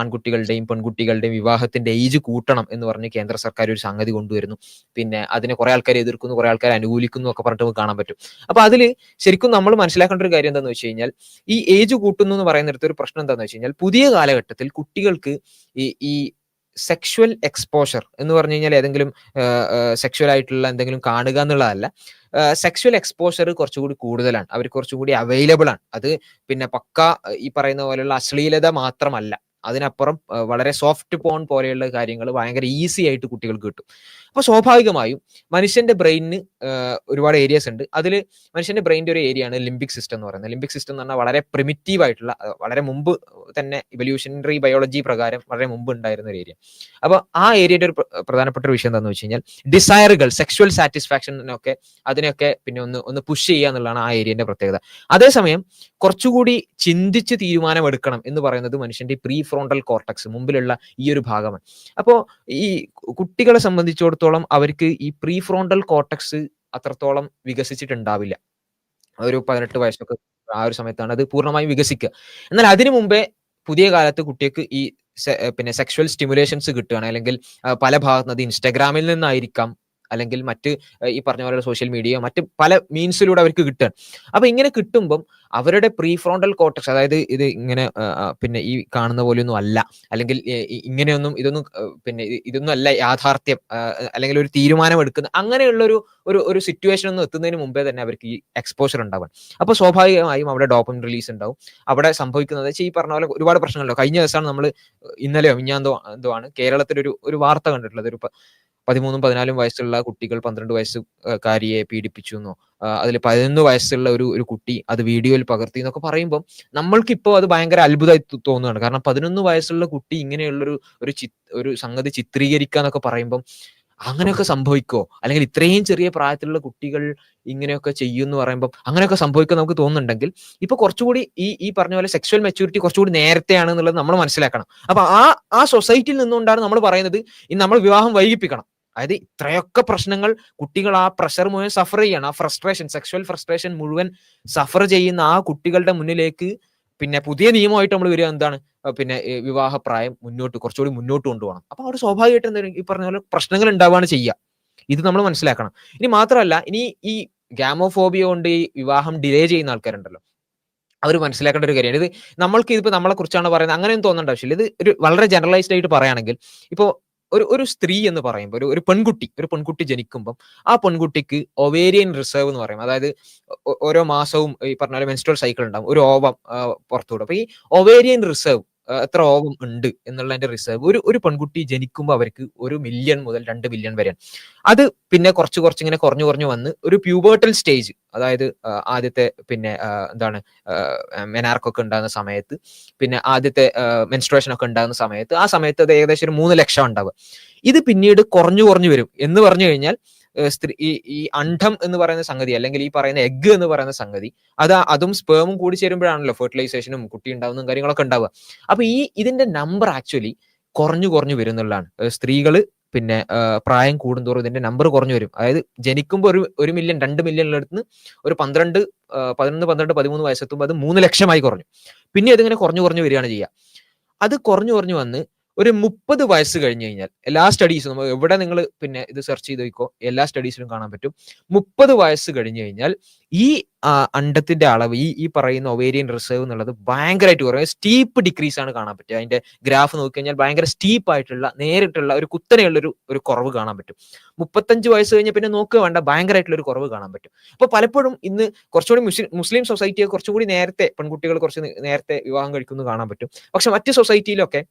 ആൺകുട്ടികളുടെയും പെൺകുട്ടികളുടെയും വിവാഹത്തിന്റെ ഏജ് കൂട്ടണം എന്ന് പറഞ്ഞ് കേന്ദ്ര സർക്കാർ ഒരു സംഗതി കൊണ്ടുവരുന്നു. പിന്നെ അതിനെ കുറെ ആൾക്കാർ എതിർക്കുന്നു കുറെ ആൾക്കാർ അനുകൂലിക്കുന്നു ഒക്കെ പറഞ്ഞിട്ട് നമുക്ക് കാണാൻ പറ്റും. അപ്പൊ അതിൽ ശരിക്കും നമ്മൾ മനസ്സിലാക്കേണ്ട ഒരു കാര്യം എന്താണെന്ന് വെച്ച് കഴിഞ്ഞാൽ ഈ ഏജ് കൂട്ടുന്നു എന്ന് പറയുന്നിടത്ത് ഒരു പ്രശ്നം എന്താണെന്ന് വെച്ച് കഴിഞ്ഞാൽ പുതിയ കാലഘട്ടത്തിൽ കുട്ടികൾക്ക് ഈ ഈ സെക്ഷുവൽ എക്സ്പോഷർ എന്ന് പറഞ്ഞു കഴിഞ്ഞാൽ ഏതെങ്കിലും സെക്ഷുവൽ ആയിട്ടുള്ള എന്തെങ്കിലും കാണുക എന്നുള്ളതല്ല സെക്ഷുവൽ എക്സ്പോഷർ കുറച്ചുകൂടി കൂടുതലാണ്. അവർ കുറച്ചുകൂടി അവൈലബിൾ ആണ്. അത് പിന്നെ പക്ക ഈ പറയുന്ന പോലെയുള്ള അശ്ലീലത മാത്രമല്ല. അതിനപ്പുറം വളരെ സോഫ്റ്റ് പോൺ പോലെയുള്ള കാര്യങ്ങൾ ഭയങ്കര ഈസി ആയിട്ട് കുട്ടികൾക്ക് കിട്ടും. അപ്പൊ സ്വാഭാവികമായും മനുഷ്യന്റെ ബ്രെയിനിന് ഒരുപാട് ഏരിയസ് ഉണ്ട്. അതിൽ മനുഷ്യന്റെ ബ്രെയിനിന്റെ ഒരു ഏരിയ ആണ് ലിംബിക് സിസ്റ്റം എന്ന് പറയുന്നത്. ലിംബിക് സിസ്റ്റം എന്ന് പറഞ്ഞാൽ വളരെ പ്രിമിറ്റീവ് ആയിട്ടുള്ള വളരെ മുമ്പ് തന്നെ ഇവല്യൂഷണറി ബയോളജി പ്രകാരം വളരെ മുമ്പ് ഉണ്ടായിരുന്ന ഒരു ഏരിയ അപ്പൊ ആ ഏരിയയുടെ ഒരു പ്രധാനപ്പെട്ട ഒരു വിഷയം എന്താണെന്ന് വെച്ച് കഴിഞ്ഞാൽ ഡിസയറുകൾ സാറ്റിസ്ഫാക്ഷൻ സാറ്റിസ്ഫാക്ഷനൊക്കെ അതിനൊക്കെ പിന്നെ ഒന്ന് ഒന്ന് പുഷ് ചെയ്യുക എന്നുള്ളതാണ് ആ ഏരിയന്റെ പ്രത്യേകത. അതേസമയം കുറച്ചുകൂടി ചിന്തിച്ച് തീരുമാനമെടുക്കണം എന്ന് പറയുന്നത് മനുഷ്യന്റെ പ്രീ ഫ്രോണ്ടൽ കോർട്ടക്സ് മുമ്പിലുള്ള ഈ ഒരു ഭാഗമാണ്. അപ്പോൾ ഈ കുട്ടികളെ സംബന്ധിച്ചിടത്തോളം അവർക്ക് ഈ പ്രീ ഫ്രോണ്ടൽ കോട്ടക്സ് അത്രത്തോളം വികസിച്ചിട്ടുണ്ടാവില്ല. ഒരു പതിനെട്ട് വയസ്സൊക്കെ ആ ഒരു സമയത്താണ് അത് പൂർണമായും വികസിക്കുക. എന്നാൽ അതിനു മുമ്പേ പുതിയ കാലത്ത് കുട്ടിക്ക് ഈ പിന്നെ സെക്ഷുവൽ സ്റ്റിമുലേഷൻസ് കിട്ടുകയാണ്. അല്ലെങ്കിൽ പല ഭാഗത്തുനിന്ന് ഇൻസ്റ്റാഗ്രാമിൽ നിന്നായിരിക്കാം അല്ലെങ്കിൽ മറ്റ് ഈ പറഞ്ഞ പോലെ സോഷ്യൽ മീഡിയ മറ്റ് പല മീൻസിലൂടെ അവർക്ക് കിട്ടുകയാണ് അപ്പൊ ഇങ്ങനെ കിട്ടുമ്പം അവരുടെ പ്രീ ഫ്രോണ്ടൽ കോട്ടക്സ് അതായത് ഇത് ഇങ്ങനെ പിന്നെ ഈ കാണുന്ന പോലെയൊന്നും അല്ല. അല്ലെങ്കിൽ ഇങ്ങനെയൊന്നും ഇതൊന്നും പിന്നെ ഇതൊന്നും അല്ല യാഥാർത്ഥ്യം അല്ലെങ്കിൽ ഒരു തീരുമാനം എടുക്കുന്ന അങ്ങനെയുള്ള ഒരു ഒരു ഒരു സിറ്റുവേഷൻ ഒന്നും എത്തുന്നതിന് മുമ്പേ തന്നെ അവർക്ക് ഈ എക്സ്പോഷർ ഉണ്ടാവും അപ്പോൾ സ്വാഭാവികമായും അവിടെ ഡോപ്പൻ റിലീസ് ഉണ്ടാവും. അവിടെ സംഭവിക്കുന്നത് ഈ പറഞ്ഞ പോലെ ഒരുപാട് പ്രശ്നങ്ങളുണ്ടാവും കഴിഞ്ഞ ദിവസമാണ് നമ്മൾ ഇന്നലെയോ മിഞ്ഞാന്തോ എന്തോ ആണ് കേരളത്തിലൊരു ഒരു ഒരു വാർത്ത കണ്ടിട്ടുള്ളത്. ഒരു പതിമൂന്നും പതിനാലും വയസ്സുള്ള കുട്ടികൾ പന്ത്രണ്ട് വയസ്സ് ആ, കാരിയെ പീഡിപ്പിച്ചു എന്നോ അതിൽ പതിനൊന്ന് വയസ്സുള്ള ഒരു ഒരു കുട്ടി അത് വീഡിയോയിൽ പകർത്തി എന്നൊക്കെ പറയുമ്പോൾ നമ്മൾക്കിപ്പോൾ അത് ഭയങ്കര അത്ഭുതമായി തോന്നുകയാണ്. കാരണം പതിനൊന്ന് വയസ്സുള്ള കുട്ടി ഇങ്ങനെയുള്ളൊരു ഒരു ചി ഒരു സംഗതി ചിത്രീകരിക്കുക എന്നൊക്കെ പറയുമ്പം അങ്ങനെയൊക്കെ സംഭവിക്കോ? അല്ലെങ്കിൽ ഇത്രയും ചെറിയ പ്രായത്തിലുള്ള കുട്ടികൾ ഇങ്ങനെയൊക്കെ ചെയ്യും എന്ന് പറയുമ്പോൾ അങ്ങനെയൊക്കെ സംഭവിക്കുക നമുക്ക് തോന്നുന്നുണ്ടെങ്കിൽ ഇപ്പൊ കുറച്ചുകൂടി ഈ ഈ പറഞ്ഞ പോലെ സെക്ഷൽ മെച്യൂരിറ്റി കുറച്ചുകൂടി നേരത്തെയാണ് എന്നുള്ളത് നമ്മൾ മനസ്സിലാക്കണം. അപ്പൊ ആ ആ സൊസൈറ്റിയിൽ നിന്നുകൊണ്ടാണ് നമ്മൾ പറയുന്നത് ഈ നമ്മൾ വിവാഹം വൈകിപ്പിക്കണം. അതായത് ഇത്രയൊക്കെ പ്രശ്നങ്ങൾ കുട്ടികൾ ആ പ്രഷർ മുഴുവൻ സഫർ ചെയ്യണം. ആ ഫ്രസ്ട്രേഷൻ സെക്ഷൽ ഫ്രസ്ട്രേഷൻ മുഴുവൻ സഫർ ചെയ്യുന്ന ആ കുട്ടികളുടെ മുന്നിലേക്ക് പിന്നെ പുതിയ നിയമമായിട്ട് നമ്മൾ വരിക എന്താണ്? പിന്നെ വിവാഹ വിവാഹപ്രായം മുന്നോട്ട് കുറച്ചുകൂടി മുന്നോട്ട് കൊണ്ടുപോകണം. അപ്പൊ അവിടെ സ്വാഭാവികമായിട്ട് എന്തെങ്കിലും ഈ പറഞ്ഞ പോലെ പ്രശ്നങ്ങൾ ഉണ്ടാവുകയാണ് ചെയ്യുക. ഇത് നമ്മൾ മനസ്സിലാക്കണം. ഇനി മാത്രമല്ല ഇനി ഈ ഗാമോഫോബിയ കൊണ്ട് ഈ വിവാഹം ഡിലേ ചെയ്യുന്ന ആൾക്കാരുണ്ടല്ലോ. അവർ മനസ്സിലാക്കേണ്ട ഒരു കാര്യമാണ്. ഇത് നമ്മൾക്ക് ഇതിപ്പോ നമ്മളെ കുറിച്ചാണ് പറയുന്നത്. അങ്ങനെയൊന്നും തോന്നേണ്ട ആവശ്യമില്ല. ഇത് ഒരു വളരെ ജനറലൈസ്ഡ് ആയിട്ട് പറയുകയാണെങ്കിൽ ഇപ്പോൾ ഒരു ഒരു സ്ത്രീ എന്ന് പറയുമ്പോൾ ഒരു ഒരു പെൺകുട്ടി ഒരു പെൺകുട്ടി ജനിക്കുമ്പം ആ പെൺകുട്ടിക്ക് ഒവേരിയൻ റിസർവ് എന്ന് പറയും. അതായത് ഓരോ മാസവും ഈ പറഞ്ഞ മെൻസ്ട്രൽ സൈക്കിൾ ഉണ്ടാവും. ഒരു ഓവം പുറത്തുവിടും. അപ്പൊ ഈ ഒവേരിയൻ റിസർവ് എത്ര ഓവം ഉണ്ട് എന്നുള്ളതിന്റെ റിസർവ് ഒരു ഒരു പെൺകുട്ടി ജനിക്കുമ്പോൾ അവർക്ക് ഒരു മില്യൺ മുതൽ രണ്ട് മില്യൺ വരെയാണ്. അത് പിന്നെ കുറച്ച് കുറച്ച് ഇങ്ങനെ കുറഞ്ഞു കുറഞ്ഞു വന്ന് ഒരു പ്യൂബേർട്ടൽ സ്റ്റേജ് അതായത് ആദ്യത്തെ പിന്നെ എന്താണ് മെനാർക്കൊക്കെ ഉണ്ടാകുന്ന സമയത്ത് പിന്നെ ആദ്യത്തെ മെൻസ്ട്രേഷൻ ഒക്കെ ഉണ്ടാകുന്ന സമയത്ത് ആ സമയത്ത് അത് ഏകദേശം ഒരു മൂന്ന് ലക്ഷം ഉണ്ടാവുക. ഇത് പിന്നീട് കുറഞ്ഞു കുറഞ്ഞു വരും എന്ന് പറഞ്ഞു കഴിഞ്ഞാൽ സ്ത്രീ ഈ അണ്ഡം എന്ന് പറയുന്ന സംഗതി അല്ലെങ്കിൽ ഈ പറയുന്ന എഗ്ഗ് എന്ന് പറയുന്ന സംഗതി അത് അതും സ്പേമും കൂടി ചേരുമ്പോഴാണല്ലോ ഫെർട്ടിലൈസേഷനും കുട്ടി ഉണ്ടാവുന്നതും കാര്യങ്ങളൊക്കെ ഉണ്ടാവുക. അപ്പൊ ഈ ഇതിന്റെ നമ്പർ ആക്ച്വലി കുറഞ്ഞു കുറഞ്ഞു വരുന്നുള്ളതാണ്. സ്ത്രീകൾ പിന്നെ പ്രായം കൂടുന്തോറും ഇതിന്റെ നമ്പർ കുറഞ്ഞു വരും. അതായത് ജനിക്കുമ്പോൾ ഒരു ഒരു മില്യൺ രണ്ട് മില്യണിലെടുത്ത് ഒരു പന്ത്രണ്ട് പതിനൊന്ന് പന്ത്രണ്ട് പതിമൂന്ന് വയസ്സെത്തുമ്പോൾ അത് മൂന്ന് ലക്ഷമായി കുറഞ്ഞു. പിന്നെ അതിങ്ങനെ കുറഞ്ഞു കുറഞ്ഞു വരികയാണ് ചെയ്യുക. അത് കുറഞ്ഞു കുറഞ്ഞു വന്ന് ഒരു മുപ്പത് വയസ്സ് കഴിഞ്ഞു കഴിഞ്ഞാൽ എല്ലാ സ്റ്റഡീസും നമ്മൾ എവിടെ നിങ്ങൾ പിന്നെ ഇത് സെർച്ച് ചെയ്ത് നോക്കോ എല്ലാ സ്റ്റഡീസിലും കാണാൻ പറ്റും. മുപ്പത് വയസ്സ് കഴിഞ്ഞു കഴിഞ്ഞാൽ ഈ അണ്ടത്തിന്റെ അളവ് ഈ ഈ പറയുന്ന ഒവേരിയൻ റിസർവ് എന്നുള്ളത് ഭയങ്കരമായിട്ട് കുറയും. സ്റ്റീപ്പ് ഡിക്രീസ് ആണ് കാണാൻ പറ്റുക. അതിന്റെ ഗ്രാഫ് നോക്കി കഴിഞ്ഞാൽ ഭയങ്കര സ്റ്റീപ്പ് ആയിട്ടുള്ള നേരിട്ടുള്ള ഒരു കുത്തനെയുള്ള ഒരു കുറവ് കാണാൻ പറ്റും. മുപ്പത്തഞ്ച് വയസ്സ് കഴിഞ്ഞാൽ പിന്നെ നോക്കുക വേണ്ട ഭയങ്കരമായിട്ടുള്ള ഒരു കുറവ് കാണാൻ പറ്റും. അപ്പൊ പലപ്പോഴും ഇന്ന് കുറച്ചുകൂടി മുസ്ലിം മുസ്ലിം സൊസൈറ്റിയെ കുറച്ചുകൂടി നേരത്തെ പെൺകുട്ടികൾ കുറച്ച് നേരത്തെ വിവാഹം കഴിക്കുന്നു കാണാൻ പറ്റും. പക്ഷെ മറ്റ് സൊസൈറ്റിയിലൊക്കെ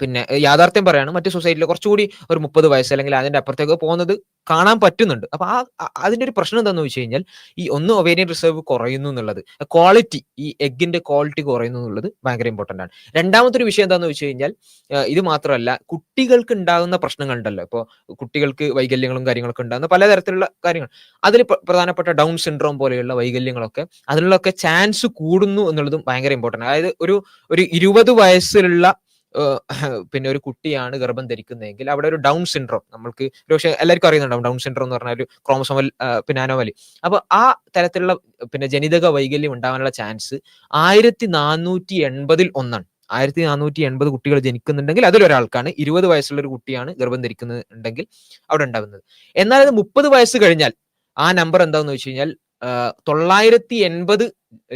പിന്നെ യാഥാർത്ഥ്യം പറയാണ്. മറ്റു സൊസൈറ്റിയിൽ കുറച്ചുകൂടി ഒരു മുപ്പത് വയസ്സ് അല്ലെങ്കിൽ അതിന്റെ അപ്പുറത്തേക്ക് പോകുന്നത് കാണാൻ പറ്റുന്നുണ്ട്. അപ്പൊ ആ അതിന്റെ ഒരു പ്രശ്നം എന്താണെന്ന് വെച്ച് കഴിഞ്ഞാൽ ഈ ഒന്ന് ഒവേരിയൻ റിസർവ് കുറയുന്നു എന്നുള്ളത് ക്വാളിറ്റി ഈ എഗിന്റെ ക്വാളിറ്റി കുറയുന്നു എന്നുള്ളത് ഭയങ്കര ഇമ്പോർട്ടന്റ് ആണ്. രണ്ടാമത്തെ ഒരു വിഷയം എന്താണെന്ന് വെച്ച് കഴിഞ്ഞാൽ ഇത് മാത്രമല്ല കുട്ടികൾക്ക് ഉണ്ടാകുന്ന പ്രശ്നങ്ങൾ ഉണ്ടല്ലോ ഇപ്പോൾ കുട്ടികൾക്ക് വൈകല്യങ്ങളും കാര്യങ്ങളൊക്കെ ഉണ്ടാകുന്ന പലതരത്തിലുള്ള കാര്യങ്ങൾ. അതിൽ പ്രധാനപ്പെട്ട ഡൗൺ സിൻഡ്രോം പോലെയുള്ള വൈകല്യങ്ങളൊക്കെ അതിനുള്ളൊക്കെ ചാൻസ് കൂടുന്നു എന്നുള്ളതും ഭയങ്കര ഇമ്പോർട്ടന്റ് അതായത് ഒരു ഒരു ഇരുപത് വയസ്സിലുള്ള പിന്നെ ഒരു കുട്ടിയാണ് ഗർഭം ധരിക്കുന്നതെങ്കിൽ അവിടെ ഒരു ഡൗൺ സിൻഡ്രോം നമ്മൾക്ക് പക്ഷേ എല്ലാവർക്കും അറിയുന്നുണ്ടാവും ഡൗൺ സിൻഡ്രോം എന്ന് പറഞ്ഞാൽ ഒരു ക്രോമസോമൽ പിന്നെ അനോമലി. അപ്പൊ ആ തരത്തിലുള്ള പിന്നെ ജനിതക വൈകല്യം ഉണ്ടാവാനുള്ള ചാൻസ് ആയിരത്തി നാനൂറ്റി എൺപതിൽ ഒന്നാണ്. ആയിരത്തി നാനൂറ്റി എൺപത് കുട്ടികൾ ജനിക്കുന്നുണ്ടെങ്കിൽ അതിലൊരാൾക്കാണ് ഇരുപത് വയസ്സുള്ള ഒരു കുട്ടിയാണ് ഗർഭം ധരിക്കുന്നുണ്ടെങ്കിൽ അവിടെ ഉണ്ടാകുന്നത് എന്നാൽ അത് മുപ്പത് വയസ്സ് കഴിഞ്ഞാൽ ആ നമ്പർ എന്താണെന്ന് വെച്ച് കഴിഞ്ഞാൽ തൊള്ളായിരത്തി എൺപത്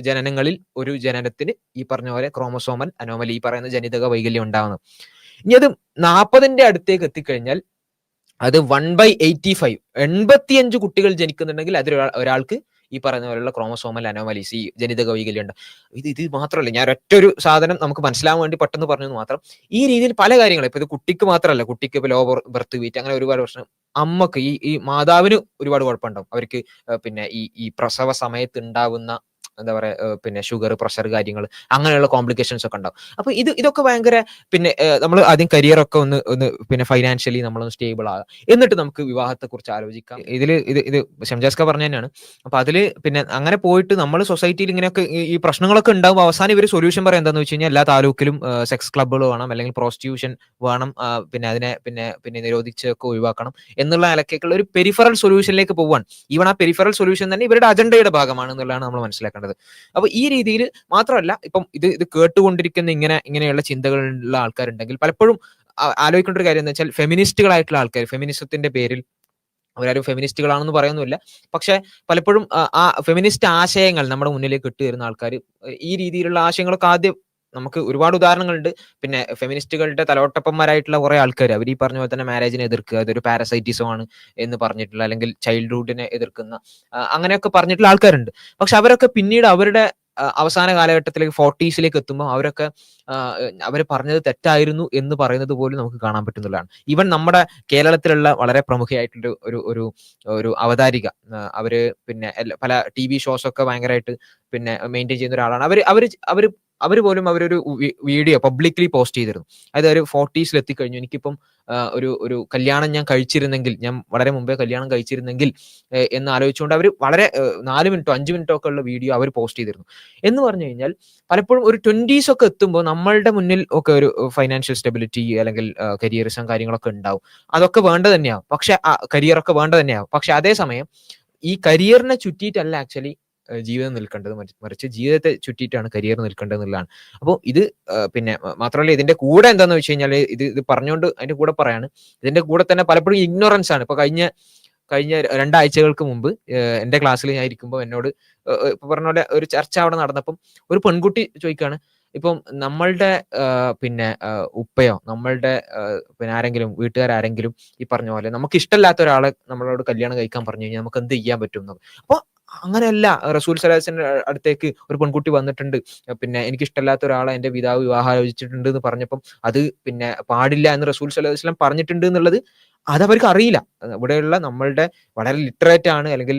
ജനനങ്ങളിൽ ഒരു ജനനത്തിന് ഈ പറഞ്ഞ പോലെ ക്രോമസോമൽ അനോമലി ഈ പറയുന്ന ജനിതക വൈകല്യം ഉണ്ടാവുന്നത് ഇനി അത് നാൽപ്പതിന്റെ അടുത്തേക്ക് എത്തിക്കഴിഞ്ഞാൽ അത് വൺ ബൈ എയ്റ്റി ഫൈവ് എൺപത്തിയഞ്ച് കുട്ടികൾ ജനിക്കുന്നുണ്ടെങ്കിൽ അതിൽ ഒരാൾക്ക് ഈ പറയുന്ന പോലെയുള്ള ക്രോമസോമൽ അനോമലീസ് ഈ ജനിതക വൈകല്യം ഉണ്ട്. ഇത് ഇത് മാത്രമല്ല ഞാൻ ഒറ്റ ഒരു സാധനം നമുക്ക് മനസ്സിലാവാൻ വേണ്ടി പെട്ടെന്ന് പറഞ്ഞത് മാത്രം. ഈ രീതിയിൽ പല കാര്യങ്ങളും ഇപ്പൊ ഇത് കുട്ടിക്ക് മാത്രമല്ല കുട്ടിക്ക് ഇപ്പൊ ലോ ബർത്ത് വീറ്റ് അങ്ങനെ ഒരുപാട് പ്രശ്നം അമ്മയ്ക്ക് ഈ ഈ മാതാവിന് ഒരുപാട് കുഴപ്പമുണ്ടാവും. അവർക്ക് പിന്നെ ഈ ഈ പ്രസവ സമയത്ത് ഉണ്ടാവുന്ന എന്താ പറയുക പിന്നെ ഷുഗർ പ്രഷർ കാര്യങ്ങൾ അങ്ങനെയുള്ള കോംപ്ലിക്കേഷൻസ് ഒക്കെ ഉണ്ടാവും. അപ്പൊ ഇത് ഇതൊക്കെ ഭയങ്കര പിന്നെ നമ്മൾ ആദ്യം കരിയർ ഒക്കെ ഒന്ന് ഒന്ന് പിന്നെ ഫൈനാൻഷ്യലി നമ്മളൊന്ന് സ്റ്റേബിൾ ആകാം. എന്നിട്ട് നമുക്ക് വിവാഹത്തെ കുറിച്ച് ആലോചിക്കാം. ഇതിൽ ഇത് ഇത് ഷംജാസ്ക പറഞ്ഞ തന്നെയാണ്. അപ്പൊ അതിൽ പിന്നെ അങ്ങനെ പോയിട്ട് നമ്മൾ സൊസൈറ്റിയിൽ ഇങ്ങനെയൊക്കെ ഈ- പ്രശ്നങ്ങളൊക്കെ ഉണ്ടാവും അവസാനം ഇവർ സൊല്യൂഷൻ പറയാം. എന്താണെന്ന് വെച്ച് കഴിഞ്ഞാൽ എല്ലാ താലൂക്കിലും സെക്സ് ക്ലബ്ബുകൾ വേണം അല്ലെങ്കിൽ പ്രോസ്റ്റിറ്റ്യൂഷൻ വേണം പിന്നെ അതിനെ പിന്നെ പിന്നെ നിരോധിച്ചൊക്കെ ഒഴിവാക്കണം എന്നുള്ള നിലക്കേക്കുള്ള ഒരു പെരിഫറൽ സൊല്യൂഷനിലേക്ക് പോവാൻ ഈവൺ ആ പെരിഫറൽ സൊല്യൂഷൻ തന്നെ ഇവരുടെ അജണ്ടയുടെ ഭാഗമാണ് എന്നുള്ളതാണ് നമ്മൾ മനസ്സിലാക്കേണ്ടത്. അപ്പൊ ഈ രീതിയിൽ മാത്രമല്ല ഇപ്പം ഇത് ഇത് കേട്ടുകൊണ്ടിരിക്കുന്ന ഇങ്ങനെ ഇങ്ങനെയുള്ള ചിന്തകളുള്ള ആൾക്കാരുണ്ടെങ്കിൽ പലപ്പോഴും ആലോചിക്കേണ്ട ഒരു കാര്യം എന്ന് വെച്ചാൽ ഫെമിനിസ്റ്റുകളായിട്ടുള്ള ആൾക്കാർ ഫെമിനിസത്തിന്റെ പേരിൽ അവരാരും ഫെമിനിസ്റ്റുകളാണെന്ന് പറയുന്നില്ല പക്ഷെ പലപ്പോഴും ആ, ഫെമിനിസ്റ്റ് ആശയങ്ങൾ നമ്മുടെ മുന്നിലേക്ക് ഇട്ട് വരുന്ന ആൾക്കാർ ഈ രീതിയിലുള്ള ആശയങ്ങളൊക്കെ ആദ്യം നമുക്ക് ഒരുപാട് ഉദാഹരണങ്ങളുണ്ട്. പിന്നെ ഫെമിനിസ്റ്റുകളുടെ തലോട്ടപ്പന്മാരായിട്ടുള്ള കുറെ ആൾക്കാർ അവർ ഈ പറഞ്ഞ പോലെ തന്നെ മാരേജിനെ എതിർക്കുക അതൊരു പാരസൈറ്റിസം ആണ് എന്ന് പറഞ്ഞിട്ടുള്ള അല്ലെങ്കിൽ ചൈൽഡ്ഹുഡിനെ എതിർക്കുന്ന അങ്ങനെയൊക്കെ പറഞ്ഞിട്ടുള്ള ആൾക്കാരുണ്ട്. പക്ഷെ അവരൊക്കെ പിന്നീട് അവരുടെ അവസാന കാലഘട്ടത്തിലേക്ക് ഫോർട്ടീസിലേക്ക് എത്തുമ്പോൾ അവരൊക്കെ അവർ പറഞ്ഞത് തെറ്റായിരുന്നു എന്ന് പറയുന്നത് പോലും നമുക്ക് കാണാൻ പറ്റുന്നതാണ് ഈവൻ നമ്മുടെ കേരളത്തിലുള്ള വളരെ പ്രമുഖയായിട്ടുള്ള ഒരു ഒരു ഒരു അവതാരിക അവർ പിന്നെ പല ടി വി ഷോസ് ഒക്കെ ഭയങ്കരമായിട്ട് പിന്നെ മെയിന്റെയിൻ ചെയ്യുന്ന ഒരാളാണ്. അവർ അവർ അവർ അവർ പോലും അവരൊരു വീഡിയോ പബ്ലിക്കലി പോസ്റ്റ് ചെയ്തിരുന്നു. അതായത് ഒരു ഫോർട്ടീസിൽ എത്തിക്കഴിഞ്ഞു. എനിക്കിപ്പം ഒരു ഒരു കല്യാണം ഞാൻ കഴിച്ചിരുന്നെങ്കിൽ ഞാൻ വളരെ മുമ്പേ കല്യാണം കഴിച്ചിരുന്നെങ്കിൽ എന്ന് ആലോചിച്ചുകൊണ്ട് അവർ വളരെ നാല് മിനിറ്റോ അഞ്ച് മിനിറ്റോ ഒക്കെ ഉള്ള വീഡിയോ അവർ പോസ്റ്റ് ചെയ്തിരുന്നു. എന്ന് പറഞ്ഞു കഴിഞ്ഞാൽ പലപ്പോഴും ഒരു ട്വന്റീസ് ഒക്കെ എത്തുമ്പോൾ നമ്മളുടെ മുന്നിൽ ഒക്കെ ഒരു ഫൈനാൻഷ്യൽ സ്റ്റെബിലിറ്റി അല്ലെങ്കിൽ കരിയറിസം കാര്യങ്ങളൊക്കെ ഉണ്ടാവും. അതൊക്കെ വേണ്ട തന്നെയാവും. പക്ഷെ കരിയർ ഒക്കെ വേണ്ട തന്നെയാവും. പക്ഷെ അതേസമയം ഈ കരിയറിനെ ചുറ്റിയിട്ടല്ല ആക്ച്വലി ജീവിതം നിൽക്കേണ്ടത് മറി- മറിച്ച് ജീവിതത്തെ ചുറ്റിയിട്ടാണ് കരിയർ നിൽക്കേണ്ടത് എന്നുള്ളതാണ്. അപ്പോൾ ഇത് പിന്നെ മാത്രമല്ല ഇതിന്റെ കൂടെ എന്താന്ന് വെച്ച് കഴിഞ്ഞാൽ ഇത് ഇത് പറഞ്ഞുകൊണ്ട് അതിന്റെ കൂടെ പറയാണ്. ഇതിന്റെ കൂടെ തന്നെ പലപ്പോഴും ഇഗ്നോറൻസ് ആണ്. ഇപ്പൊ കഴിഞ്ഞ കഴിഞ്ഞ രണ്ടാഴ്ചകൾക്ക് മുമ്പ് എന്റെ ക്ലാസ്സിൽ ഞാൻ ഇരിക്കുമ്പോൾ എന്നോട് ഇപ്പൊ പറഞ്ഞ പോലെ ഒരു ചർച്ച അവിടെ നടന്നപ്പം ഒരു പെൺകുട്ടി ചോദിക്കുകയാണ് ഇപ്പം നമ്മളുടെ പിന്നെ ഉപ്പയോ നമ്മളുടെ പിന്നെ ആരെങ്കിലും വീട്ടുകാരാരെങ്കിലും ഈ പറഞ്ഞ പോലെ നമുക്ക് ഇഷ്ടമില്ലാത്ത ഒരാളെ നമ്മളോട് കല്യാണം കഴിക്കാൻ പറഞ്ഞു കഴിഞ്ഞാൽ നമുക്ക് എന്ത് ചെയ്യാൻ പറ്റും? എന്നൊക്കെ അപ്പൊ അങ്ങനെയല്ല. റസൂൽ സലാസിന്റെ അടുത്തേക്ക് ഒരു പെൺകുട്ടി വന്നിട്ടുണ്ട്. പിന്നെ എനിക്ക് ഇഷ്ടമല്ലാത്ത ഒരാളെ എന്റെ പിതാവ് വിവാഹം ആലോചിച്ചിട്ടുണ്ട് എന്ന് പറഞ്ഞപ്പം അത് പിന്നെ പാടില്ല എന്ന് റസൂൽ വസല്ലം പറഞ്ഞിട്ടുണ്ട് എന്നുള്ളത് അതവർക്ക് അറിയില്ല ഇവിടെയുള്ള നമ്മളുടെ വളരെ ലിറ്ററേറ്റ് ആണ് അല്ലെങ്കിൽ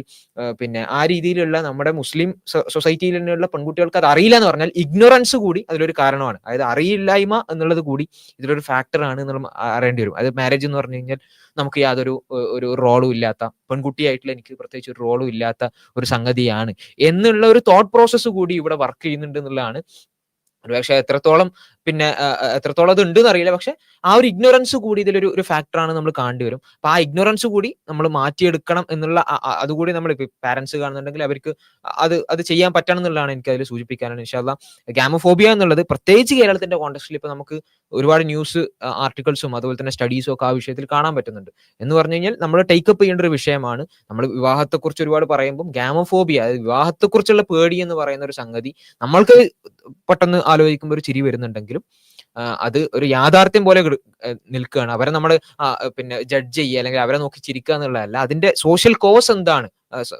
പിന്നെ ആ രീതിയിലുള്ള നമ്മുടെ മുസ്ലിം സൊസൈറ്റിയിൽ തന്നെയുള്ള പെൺകുട്ടികൾക്ക് അത് അറിയില്ല എന്ന് പറഞ്ഞാൽ ഇഗ്നോറൻസ് കൂടി അതിലൊരു കാരണമാണ്. അതായത് അറിയില്ലായ്മ എന്നുള്ളത് കൂടി ഇതിലൊരു ഫാക്ടർ ആണ് എന്നുള്ള അറിയേണ്ടി വരും. അത് മാരേജ് എന്ന് പറഞ്ഞു കഴിഞ്ഞാൽ നമുക്ക് യാതൊരു ഒരു റോളും ഇല്ലാത്ത പെൺകുട്ടിയായിട്ടുള്ള എനിക്ക് പ്രത്യേകിച്ച് ഒരു റോളും ഇല്ലാത്ത ഒരു സംഗതിയാണ്. എന്നുള്ള ഒരു തോട്ട് പ്രോസസ്സ് കൂടി ഇവിടെ വർക്ക് ചെയ്യുന്നുണ്ട് എന്നുള്ളതാണ്. ഒരുപക്ഷെ എത്രത്തോളം പിന്നെ എത്രത്തോളം അത് ഉണ്ട് എന്നറിയില്ല പക്ഷെ ആ ഒരു ഇഗ്നോറൻസ് കൂടി ഇതിലൊരു ഒരു ഫാക്ടറാണ് നമ്മൾ കാണേണ്ടി വരും. അപ്പൊ ആ ഇഗ്നോറൻസ് കൂടി നമ്മൾ മാറ്റിയെടുക്കണം എന്നുള്ള അതുകൂടി നമ്മൾ പാരന്റ്സ് കാണുന്നുണ്ടെങ്കിൽ അവർക്ക് അത് അത് ചെയ്യാൻ പറ്റണം എന്നുള്ളതാണ് എനിക്ക് അതിൽ സൂചിപ്പിക്കാനാണ് ഇൻഷാല്ല ഗാമോഫോബിയ എന്നുള്ളത് പ്രത്യേകിച്ച് കേരളത്തിന്റെ കോണ്ടക്സ്റ്റിൽ ഇപ്പൊ നമുക്ക് ഒരുപാട് ന്യൂസ് ആർട്ടിക്കിൾസും അതുപോലെ തന്നെ സ്റ്റഡീസും ഒക്കെ ആ വിഷയത്തിൽ കാണാൻ പറ്റുന്നുണ്ട്. എന്ന് പറഞ്ഞു കഴിഞ്ഞാൽ നമ്മൾ ടേക്കപ്പ് ചെയ്യേണ്ട ഒരു വിഷയമാണ്. നമ്മൾ വിവാഹത്തെക്കുറിച്ച് ഒരുപാട് പറയുമ്പോൾ ഗാമോഫോബിയ വിവാഹത്തെക്കുറിച്ചുള്ള പേടി എന്ന് പറയുന്ന ഒരു സംഗതി നമ്മൾക്ക് പെട്ടെന്ന് ആലോചിക്കുമ്പോൾ ഒരു ചിരി വരുന്നുണ്ടെങ്കിലും ആ, അത് ഒരു യാഥാർത്ഥ്യം പോലെ നിൽക്കുകയാണ്. അവരെ നമ്മൾ പിന്നെ ജഡ്ജ് ചെയ്യുക അല്ലെങ്കിൽ അവരെ നോക്കി ചിരിക്കുക എന്നുള്ളതല്ല അതിന്റെ സോഷ്യൽ കോസ് എന്താണ്?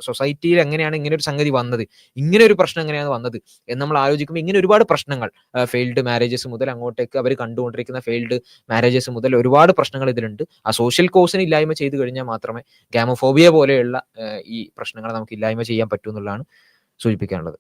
സൊസൈറ്റിയിൽ എങ്ങനെയാണ് ഇങ്ങനെ ഒരു സംഗതി വന്നത്? ഇങ്ങനെ ഒരു പ്രശ്നം എങ്ങനെയാണ് വന്നത്? എന്ന് നമ്മൾ ആലോചിക്കുമ്പോൾ ഇങ്ങനെ ഒരുപാട് പ്രശ്നങ്ങൾ ഫെയിൽഡ് മാരേജസ് മുതൽ അങ്ങോട്ടേക്ക് അവർ കണ്ടുകൊണ്ടിരിക്കുന്ന ഫെയിൽഡ് മാരേജസ് മുതൽ ഒരുപാട് പ്രശ്നങ്ങൾ ഇതിലുണ്ട്. ആ സോഷ്യൽ കോസിന് ഇല്ലായ്മ ചെയ്തു കഴിഞ്ഞാൽ മാത്രമേ ഗാമോഫോബിയ പോലെയുള്ള ഈ പ്രശ്നങ്ങൾ നമുക്ക് ഇല്ലായ്മ ചെയ്യാൻ പറ്റൂ എന്നുള്ളതാണ് സൂചിപ്പിക്കാനുള്ളത്.